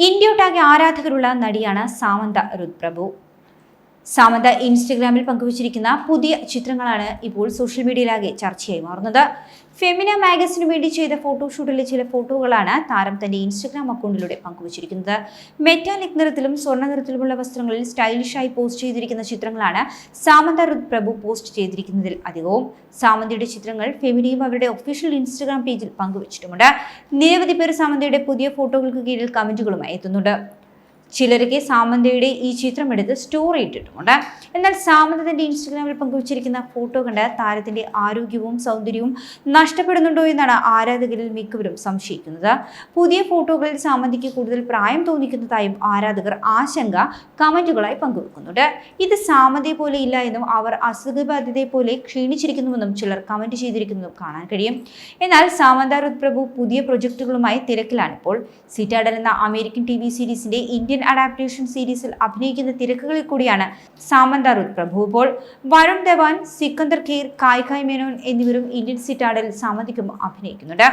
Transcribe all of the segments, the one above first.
ഇന്ത്യയൊട്ടാകെ ആരാധകരുള്ള നടിയാണ് സാമന്ത രുദ്പ്രഭു സാമന്ത ഇൻസ്റ്റഗ്രാമിൽ പങ്കുവച്ചിരിക്കുന്ന പുതിയ ചിത്രങ്ങളാണ് ഇപ്പോൾ സോഷ്യൽ മീഡിയയിലാകെ ചർച്ചയായി മാറുന്നത്. ഫെമിന മാഗസിനു വേണ്ടി ചെയ്ത ഫോട്ടോഷൂട്ടിലെ ചില ഫോട്ടോകളാണ് താരം തന്റെ ഇൻസ്റ്റഗ്രാം അക്കൗണ്ടിലൂടെ പങ്കുവച്ചിരിക്കുന്നത്. മെറ്റാലിക് നിറത്തിലും സ്വർണ നിറത്തിലുമുള്ള വസ്ത്രങ്ങളിൽ സ്റ്റൈലിഷായി പോസ്റ്റ് ചെയ്തിരിക്കുന്ന ചിത്രങ്ങളാണ് സാമന്ത രുദ്പ്രഭു പോസ്റ്റ് ചെയ്തിരിക്കുന്നതിൽ അധികവും. സാമന്തയുടെ ചിത്രങ്ങൾ ഫെമിനയും അവരുടെ ഒഫീഷ്യൽ ഇൻസ്റ്റഗ്രാം പേജിൽ പങ്കുവച്ചിട്ടുമുണ്ട്. നിരവധി പേർ സാമന്തയുടെ പുതിയ ഫോട്ടോകൾക്ക് കീഴിൽ കമന്റുകളുമായി എത്തുന്നുണ്ട്. ചിലരൊക്കെ സാമന്തയുടെ ഈ ചിത്രം എടുത്ത് സ്റ്റോറി ഇട്ടിട്ടുമുണ്ട്. എന്നാൽ സാമന്ത തന്റെ ഇൻസ്റ്റഗ്രാമിൽ പങ്കുവച്ചിരിക്കുന്ന ഫോട്ടോ കണ്ട് താരത്തിന്റെ ആരോഗ്യവും സൗന്ദര്യവും നഷ്ടപ്പെടുന്നുണ്ടോ എന്നാണ് ആരാധകരിൽ മിക്കവരും സംശയിക്കുന്നത്. പുതിയ ഫോട്ടോകളിൽ സാമന്തിക്ക് കൂടുതൽ പ്രായം തോന്നിക്കുന്നതായും ആരാധകർ ആശങ്ക കമന്റുകളായി പങ്കുവെക്കുന്നുണ്ട്. ഇത് സാമന്തയെ പോലെ ഇല്ല എന്നും അവർ അസുഖബാധിതയെ പോലെ ക്ഷീണിച്ചിരിക്കുന്നുവെന്നും ചിലർ കമന്റ് ചെയ്തിരിക്കുന്നതും കാണാൻ കഴിയും. എന്നാൽ സാമന്ത രുദ്പ്രഭു പുതിയ പ്രൊജക്ടുകളുമായി തിരക്കിലാണിപ്പോൾ. സിറ്റാഡൽ എന്ന അമേരിക്കൻ ടി സീരീസിന്റെ ഇന്ത്യൻ അഡാപ്റ്റേഷൻ സീരീസിൽ അഭിനയിക്കുന്ന തിരക്കുകളിൽ കൂടിയാണ് സാമന്ത രുദ്പ്രഭു ഇപ്പോൾ വരുൺ ധവാൻ സിക്കന്ദർ ഖീർ കായ് മേനോൻ എന്നിവരും ഇന്ത്യൻ സിറ്റാഡൽ സാമന്തിക്കും അഭിനയിക്കുന്നുണ്ട്.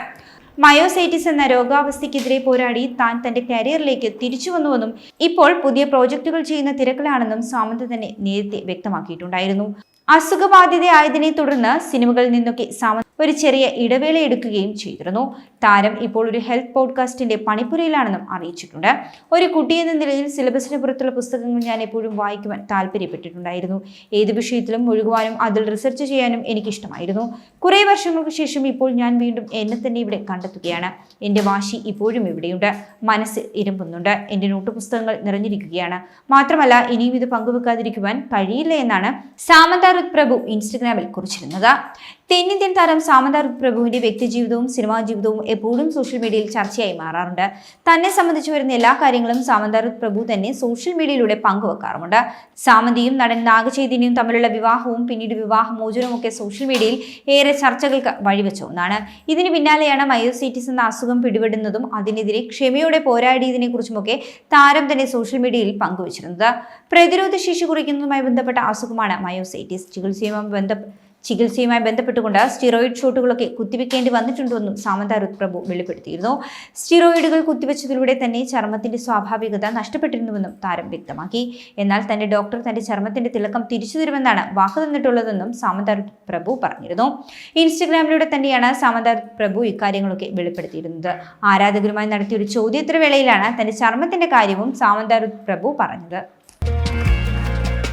മയോസൈറ്റിസ് എന്ന രോഗാവസ്ഥയ്ക്കെതിരെ പോരാടി താൻ തന്റെ കരിയറിലേക്ക് തിരിച്ചു വന്നുവെന്നും ഇപ്പോൾ പുതിയ പ്രോജക്റ്റുകൾ ചെയ്യുന്ന തിരക്കിലാണെന്നും സാമന്ത് തന്നെ നേരത്തെ വ്യക്തമാക്കിയിട്ടുണ്ടായിരുന്നു. അസുഖബാധിതയായതിനെ തുടർന്ന് സിനിമകളിൽ നിന്നൊക്കെ സാമന്ത് ഒരു ചെറിയ ഇടവേള എടുക്കുകയും ചെയ്തിരുന്നു. താരം ഇപ്പോൾ ഒരു ഹെൽത്ത് പോഡ്കാസ്റ്റിന്റെ പണിപ്പുരയിലാണെന്നും അറിയിച്ചിട്ടുണ്ട്. ഒരു കുട്ടി എന്ന നിലയിൽ സിലബസിന് പുറത്തുള്ള പുസ്തകങ്ങൾ ഞാൻ എപ്പോഴും വായിക്കുവാൻ താല്പര്യപ്പെട്ടിട്ടുണ്ടായിരുന്നു. ഏത് വിഷയത്തിലും മുഴുകുവാനും അതിൽ റിസർച്ച് ചെയ്യാനും എനിക്കിഷ്ടമായിരുന്നു. കുറേ വർഷങ്ങൾക്ക് ശേഷം ഇപ്പോൾ ഞാൻ വീണ്ടും എന്നെ തന്നെ ഇവിടെ കണ്ടെത്തുകയാണ്. എന്റെ വാശി ഇപ്പോഴും ഇവിടെയുണ്ട്. മനസ്സ് ഇരുമ്പുന്നുണ്ട്. എന്റെ നോട്ട് പുസ്തകങ്ങൾ നിറഞ്ഞിരിക്കുകയാണ്. മാത്രമല്ല ഇനിയും ഇത് പങ്കുവെക്കാതിരിക്കുവാൻ കഴിയില്ല എന്നാണ് സാമന്ത പ്രഭു ഇൻസ്റ്റഗ്രാമിൽ കുറിച്ചിരുന്നത്. തെന്നിന്ത്യൻ താരം സാമന്താർ പ്രഭുവിന്റെ വ്യക്തിജീവിതവും സിനിമാ ജീവിതവും എപ്പോഴും സോഷ്യൽ മീഡിയയിൽ ചർച്ചയായി മാറാറുണ്ട്. തന്നെ സംബന്ധിച്ച് വരുന്ന എല്ലാ കാര്യങ്ങളും സാമന്താർ പ്രഭു തന്നെ സോഷ്യൽ മീഡിയയിലൂടെ പങ്കുവെക്കാറുമുണ്ട്. സാമന്തിയും നടൻ നാഗചൈതന്യവും തമ്മിലുള്ള വിവാഹവും പിന്നീട് വിവാഹമോചനവും ഒക്കെ സോഷ്യൽ മീഡിയയിൽ ഏറെ ചർച്ചകൾക്ക് വഴിവെച്ച ഒന്നാണ്. ഇതിന് പിന്നാലെയാണ് മയോസൈറ്റിസ് എന്ന അസുഖം പിടിപെടുന്നതും അതിനെതിരെ ക്ഷമയോടെ പോരാടിയതിനെ കുറിച്ചുമൊക്കെ താരം തന്നെ സോഷ്യൽ മീഡിയയിൽ പങ്കുവച്ചിരുന്നത്. പ്രതിരോധ ശേഷി കുറയ്ക്കുന്നതുമായി ബന്ധപ്പെട്ട അസുഖമാണ് മയോസൈറ്റിസ്. ചികിത്സയുമായി ബന്ധപ്പെട്ട ചികിത്സയുമായി ബന്ധപ്പെട്ടുകൊണ്ട് സ്റ്റിറോയിഡ് ഷോട്ടുകളൊക്കെ കുത്തിവെക്കേണ്ടി വന്നിട്ടുണ്ടെന്നും സാമന്ത രുത്പ്രഭു വെളിപ്പെടുത്തിയിരുന്നു. സ്റ്റിറോയിഡുകൾ കുത്തിവെച്ചതിലൂടെ തന്നെ ചർമ്മത്തിന്റെ സ്വാഭാവികത നഷ്ടപ്പെട്ടിരുന്നുവെന്നും താരം വ്യക്തമാക്കി. എന്നാൽ തന്റെ ഡോക്ടർ തന്റെ ചർമ്മത്തിന്റെ തിളക്കം തിരിച്ചു തരുമെന്നാണ് വാക്ക് തന്നിട്ടുള്ളതെന്നും സാമന്ത പ്രഭു പറഞ്ഞിരുന്നു. ഇൻസ്റ്റഗ്രാമിലൂടെ തന്നെയാണ് സാമന്ത പ്രഭു ഇക്കാര്യങ്ങളൊക്കെ വെളിപ്പെടുത്തിയിരുന്നത്. ആരാധകരുമായി നടത്തിയ ഒരു ചോദ്യോത്തര വേളയിലാണ് തന്റെ ചർമ്മത്തിന്റെ കാര്യവും സാമന്ത പ്രഭു പറഞ്ഞത്.